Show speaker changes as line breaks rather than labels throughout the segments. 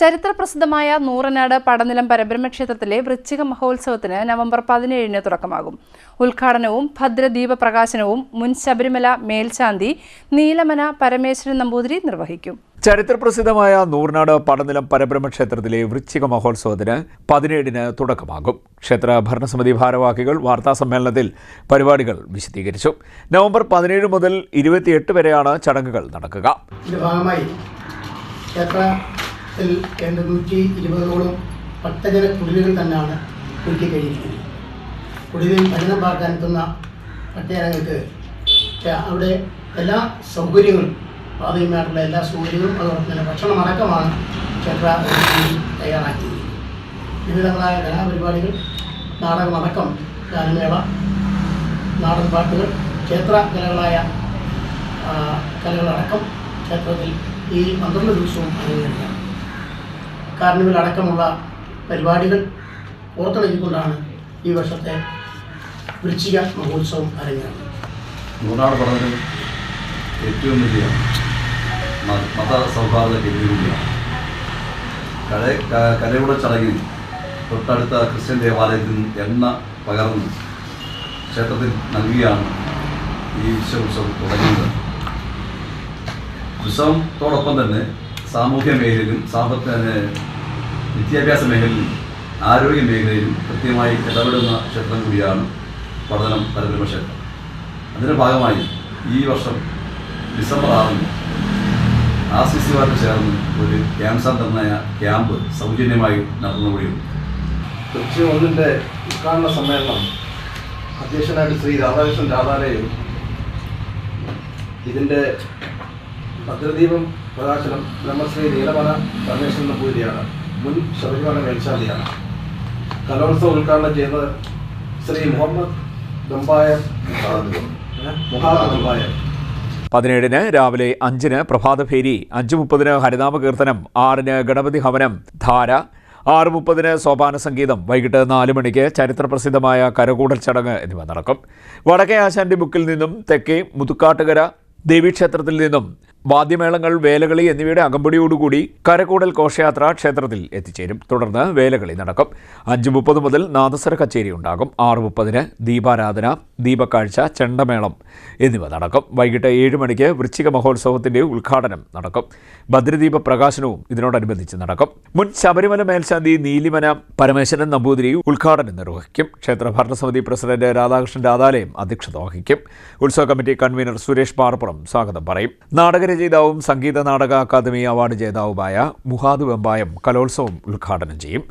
ചരിത്രപ്രസിദ്ധമായ നൂറനാട് പടനിലം പരബ്രഹ്മ ക്ഷേത്രത്തിലെ വൃശ്ചിക മഹോത്സവത്തിന് നവംബർ പതിനേഴിന് തുടക്കമാകും. ഉദ്ഘാടനവും ഭദ്രദീപ പ്രകാശനവും മുൻ ശബരിമല മേൽശാന്തി നീലമന പരമേശ്വരൻ നമ്പൂതിരി നിർവഹിക്കും.
ചരിത്രപ്രസിദ്ധമായ നൂറിനാട് പടനിലം പരബ്രഹ്മ ക്ഷേത്രത്തിലെ വൃശ്ചിക മഹോത്സവത്തിന് പതിനേഴിന് തുടക്കമാകും. ക്ഷേത്ര ഭരണസമിതി ഭാരവാഹികൾ വാർത്താ സമ്മേളനത്തിൽ പരിപാടികൾ വിശദീകരിച്ചു. നവംബർ പതിനേഴ് മുതൽ ഇരുപത്തിയെട്ട് വരെയാണ് ചടങ്ങുകൾ നടക്കുക.
ഭാഗമായി ക്ഷേത്രത്തിൽ ഏതാണ്ട് നൂറ്റി ഇരുപതോളം പട്ടജന കുടിലുകൾ തന്നെയാണ് ഒരുക്കി കഴിഞ്ഞിരിക്കുന്നത്. കുടിലിൽ ഭജനം പാർക്കാൻ എത്തുന്ന ഭക്തജനങ്ങൾക്ക് അവിടെ എല്ലാ സൗകര്യങ്ങളും പ്രാഥമികമായിട്ടുള്ള എല്ലാ സൗകര്യങ്ങളും അതോടൊപ്പം തന്നെ ഭക്ഷണം അടക്കമാണ് ക്ഷേത്ര തയ്യാറാക്കിയത് വിവിധങ്ങളായ കലാപരിപാടികൾ നാടകമടക്കം ഗാനമേള നാടൻ പാട്ടുകൾ ക്ഷേത്ര കലകളായ കലകളടക്കം ക്ഷേത്രത്തിൽ ഈ പന്ത്രണ്ട് ദിവസവും അരങ്ങേറുകയാണ്. കാർണിവൽ അടക്കമുള്ള പരിപാടികൾ പുറത്തിറങ്ങിക്കൊണ്ടാണ് ഈ വർഷത്തെ വൃശ്ചിക മഹോത്സവം അരങ്ങേറുന്നത്.
മൂന്നാർ പറഞ്ഞത് ഏറ്റവും വലിയ മത സൗഹാർദ്ദ കേന്ദ്രീകൂടിയാണ് കല കലയുടെ ചടങ്ങിൽ തൊട്ടടുത്ത ക്രിസ്ത്യൻ ദേവാലയത്തിൽ എണ്ണ പകർന്ന് ക്ഷേത്രത്തിൽ നൽകുകയാണ് ഈ വിശ്വോത്സവം തുടങ്ങുന്നത് ഉത്സവത്തോടൊപ്പം തന്നെ സാമൂഹ്യ മേഖലയിലും സാമ്പത്തിക വിദ്യാഭ്യാസ മേഖലയിലും ആരോഗ്യ മേഖലയിലും കൃത്യമായി ഇടപെടുന്ന ക്ഷേത്രം കൂടിയാണ് പഠനം പരബ്രഹ്മ ക്ഷേത്രം അതിന്റെ ഭാഗമായി ഈ വർഷം ഡിസംബർ ആറിന് ആർ സി സി വാർഡ് ചേർന്ന് ഒരു ക്യാൻസർ നിർണയ ക്യാമ്പ് സൗജന്യമായി നടന്നുകൂടിയുണ്ട്
കൊച്ചി ഒന്നിന്റെ ഉദ്ഘാടന സമ്മേളനം അധ്യക്ഷനായിട്ട് ശ്രീ രാധാകൃഷ്ണൻ രാധാലയം ഇതിന്റെ ഭദ്രദീപം പ്രകാശനം ബ്രഹ്മശ്രീ നീലമല പരമേശ്വരൻ നമ്പൂതിരിയാണ് മുൻ ശബരിമല മേൽശാന്തിയാണ് കലോത്സവം ഉദ്ഘാടനം ചെയ്യുന്നത് ശ്രീ മുഹമ്മദ് ദമ്പായ മുഹാദ്
പതിനേഴിന് രാവിലെ അഞ്ചിന് പ്രഭാതഭേരി അഞ്ച് മുപ്പതിന് ഹരിനാമ കീർത്തനം ആറിന് ഗണപതി ഹവനം ധാര ആറ് മുപ്പതിന് സോപാന സംഗീതം വൈകിട്ട് നാല് മണിക്ക് ചരിത്രപ്രസിദ്ധമായ കരകൂടൽ ചടങ്ങ് എന്നിവ നടക്കും. വടക്കേ ആശാന്റെ ബുക്കിൽ നിന്നും തെക്കേ മുതുക്കാട്ടുകര ദേവീക്ഷേത്രത്തിൽ നിന്നും വാദ്യമേളങ്ങൾ വേലകളി എന്നിവയുടെ അകമ്പടിയോടുകൂടി കരകൂടൽ ഘോഷയാത്ര ക്ഷേത്രത്തിൽ എത്തിച്ചേരും. തുടർന്ന് വേലകളി നടക്കും. അഞ്ച് മുപ്പത് മുതൽ നാദസ്വര കച്ചേരി ഉണ്ടാകും. ആറ് മുപ്പതിന് ദീപാരാധന ദീപക്കാഴ്ച ചെണ്ടമേളം എന്നിവ നടക്കും. വൈകിട്ട് ഏഴ് മണിക്ക് വൃശ്ചിക മഹോത്സവത്തിന്റെ ഉദ്ഘാടനം നടക്കും. ഭദ്രദീപ പ്രകാശനവും ഇതിനോടനുബന്ധിച്ച് നടക്കും. മുൻ ശബരിമല മേൽശാന്തി നീലിമന പരമേശ്വരൻ നമ്പൂതിരി ഉദ്ഘാടനം നിർവഹിക്കും. ക്ഷേത്ര ഭരണസമിതി പ്രസിഡന്റ് രാധാകൃഷ്ണൻ രാധാലയം അധ്യക്ഷത വഹിക്കും. ഉത്സവ കമ്മിറ്റി കൺവീനർ സുരേഷ് പാറപ്പുറം സ്വാഗതം പറയും. നാടകരചയിതാവും സംഗീത നാടക അക്കാദമി അവാർഡ് ജേതാവുമായ മുഹാദ് വെമ്പായം കലോത്സവം ഉദ്ഘാടനം ചെയ്യും.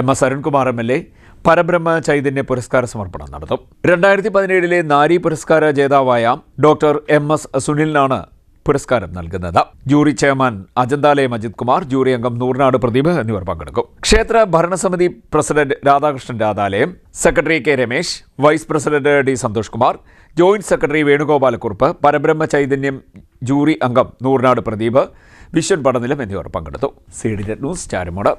M S Arunkumar M L A Parabrahma Chaitanya പുരസ്കാര സമർപ്പണം നടത്തും. രണ്ടായിരത്തി പതിനേഴിലെ നാരി പുരസ്കാര ജേതാവായ ഡോക്ടർ എം എസ് സുനിലിനാണ് പുരസ്കാരം നൽകുന്നത്. Jury chairman Ajanthalayam Ajith Kumar jury അംഗം നൂറിനാട് പ്രദീപ് എന്നിവർ പങ്കെടുക്കും. ക്ഷേത്ര ഭരണസമിതി president Radhakrishnan Radhalayam secretary K Ramesh vice president D Santhosh Kumar joint secretary Venugopalakkurup Parabrahma Chaithanyam jury അംഗം നൂറിനാട് പ്രദീപ് വിശ്വൻ പടനിലം എന്നിവർ പങ്കെടുത്തു. C D news Charummood.